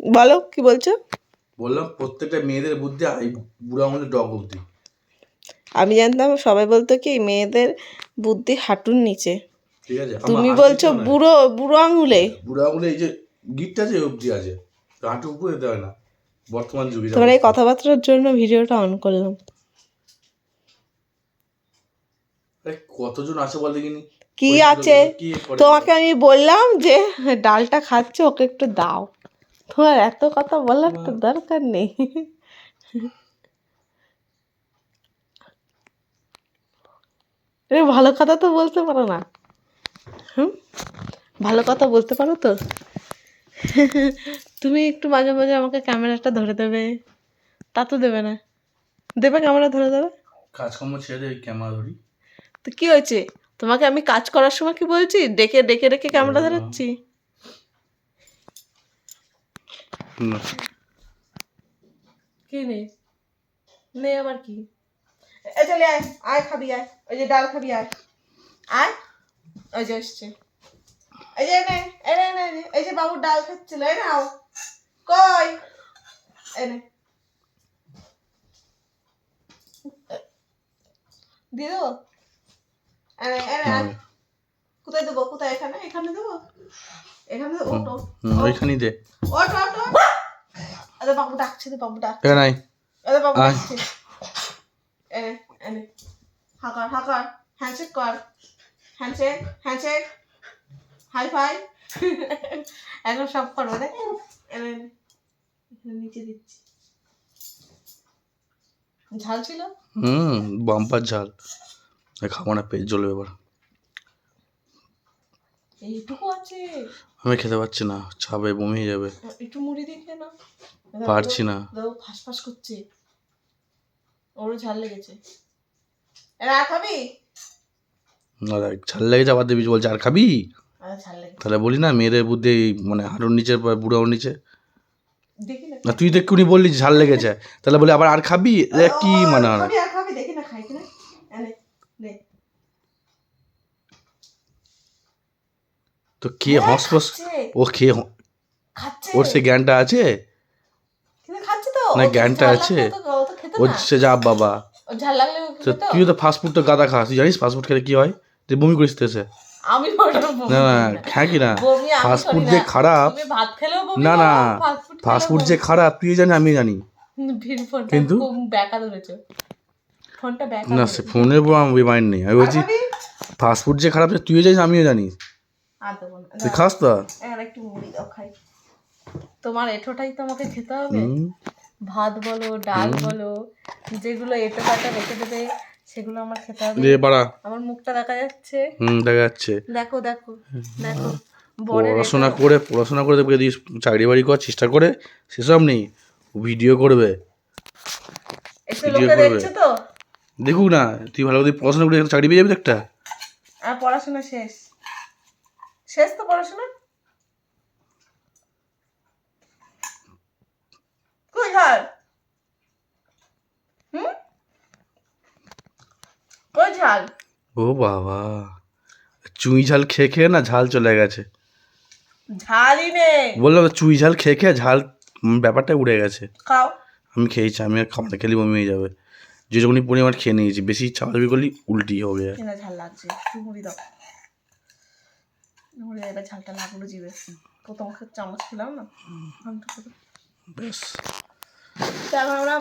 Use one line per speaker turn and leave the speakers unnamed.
বলো কি বলছো?
বললাম প্রত্যেকটা মেয়েদের বুদ্ধি আর এই বুড়ো আঙুলের ডগ বুদ্ধি।
আমি জানতাম সবাই বলতো কি মেয়েদের বুদ্ধি হাঁটুর নিচে।
ঠিক আছে
তুমি বলছো বুড়ো বুড়ো আঙুলে?
বুড়ো আঙুলে এই যে গিটটা যে অবধি আছে হাঁটু উপরে হয় না বর্তমান যুগে
তোমার এই কথাবার্তার জন্য ভিডিওটা অন করলাম।
কতজন আছে বল দেখিনি?
কি আছে? তোমাকে আমি বললাম যে ডালটা খাচ্ছে ওকে একটু দাও। তোমার এত কথা বলার তো দরকার নেই। এ ভালো কথা তো বলতে পারো না। হুম? ভালো কথা বলতে পারো তো? তুমি একটু মাঝে মাঝে আমাকে ক্যামেরাটা ধরে দেবে। তা তো দেবে না। দেবে ক্যামেরা ধরে দেবে?
কাজকর্ম ছেড়ে দিয়ে ক্যামেরা ধরি।
তো কি হয়েছে? তোমাকে আমি কাজ করার সময় কি বলছি? ডেকে ডেকে ডেকে ক্যামেরা ধরাচ্ছি?
না।
কি নে? নে আবার কি? এ চলে আয় আয় খাবি আয়। ওই যে ডাল খাবি আয়। আয়। ওই যে এসছে। এই যে নে এই যে বাবু ডাল খাচ্ছিল এই নাও। কই? এনে। দিয়ে দেবো? এনে এনে আয়। কোথায় দেবো? কোথায়? এখানে? এখানে দেবো? এখানে ওটো।
হুম, ওইখানেই দে।
ওটো ওটো। আরে বাবু ডাকছে রে বাবু ডাক
এ নাই
আরে বাবু। ডাকছে। এনে এনে হাকার হাকার হ্যান্ডশেক কর। Handshake handshake. High five. এখন সব করব দেখ এনে এনে। নিচে দিচ্ছি। ঝাল ছিল?
হুম বাম্পার ঝাল। খাব না পেট জ্বলবে এবার।
এইটুকু আছে।
আমি খেতে পারছি না ছাবে বমি যাবে।
একটু মুড়ি দিয়ে নাও।
পারছি না।
দেখো ফাঁস ফাঁস করছে। ওরও ঝাল লেগেছে। এরা আর খাবি?
আর ঝাল লেগেছে আবার দেবী বলছে আর খাবি?
লেগেছে।
তাহলে বলি না মেয়েদের বুদ্ধি মানে হাঁটুর নিচে বা বুড়োর নিচে।
দেখি না।
না তুই তো এক্ষুনি বললি ঝাল লেগেছে। তাহলে বলি আবার আর খাবি? কি মানে হয়
খাবি আর খাবি দেখি না খাই কিনা এনে নে
তো কে হস ফস
খাচ্ছে,
ও খেয়ে ওর সে জ্ঞানটা আছে? না, জ্ঞানটা আছে?
ও
সে যা বাবা। তো তুই তো ফাস্টফুড তো গাদা খাস তুই জানিস ফাস্টফুড খেলে কি হয়? তুই বমি করিস তো এসে।
আমি
না না হ্যাঁ কি না? ফাস্ট ফুড যে খারাপ না, না,
ফাস্ট ফুড
ফাস্ট ফুড যে খারাপ তুই জানি। আমি জানি কিন্তু? না সে ফোনের উপর আমার মাইন্ড নেই। আমি বলছি? ফাস্ট ফুড যে খারাপ তুইও জানিস আমিও জানি।
আর দেবো না।
তুই খাস তো
আর একটু মুড়ি দাও খাই। তোমার এঁঠোটাই তো আমাকে খেতে হবে? ভাত বলো ডাল বলো যেগুলো এঁটো কাটা রেখে দেবে সেগুলো আমার খেতে হবে।
রে বাড়া।
আমার মুখটা দেখা যাচ্ছে?
হুম দেখা যাচ্ছে।
দেখো দেখো দেখো।
পড়াশোনা করে পড়াশোনা করে দেখবে যদি চাকরি বাড়ি করার চেষ্টা করে সেসব নেই। ভিডিও করবে। ভিডিও করবে।
তো?
দেখুক না তুই ভালো করে পড়াশোনা করে চাকরি পেয়ে যাবি একটা?
আর পড়াশোনা শেষ। শেষ তো পড়াশোনা? কই ঝাল হুম? কই ঝাল?
ও বাবা চুই ঝাল খেয়ে খেয়ে না ঝাল চলে গেছে।
ঝালই নেই।
বললাম চুই ঝাল খেয়ে খেয়ে ঝাল ব্যাপারটা উড়ে গেছে।
খাও।
আমি খেয়েছি আমি আর খাবার খেলে বমি হয়ে যাবে। যে যখনই পরিমাণ খেয়ে নিয়েছি বেশি চাপাচাপি করলে উল্টি হবে
কেনা ঝাল লাগছে দাও। দাও, এবার ঝালটা লাগল জিভে প্রথম চামচ খেলাম না?
বেশ।
তারপর আমরা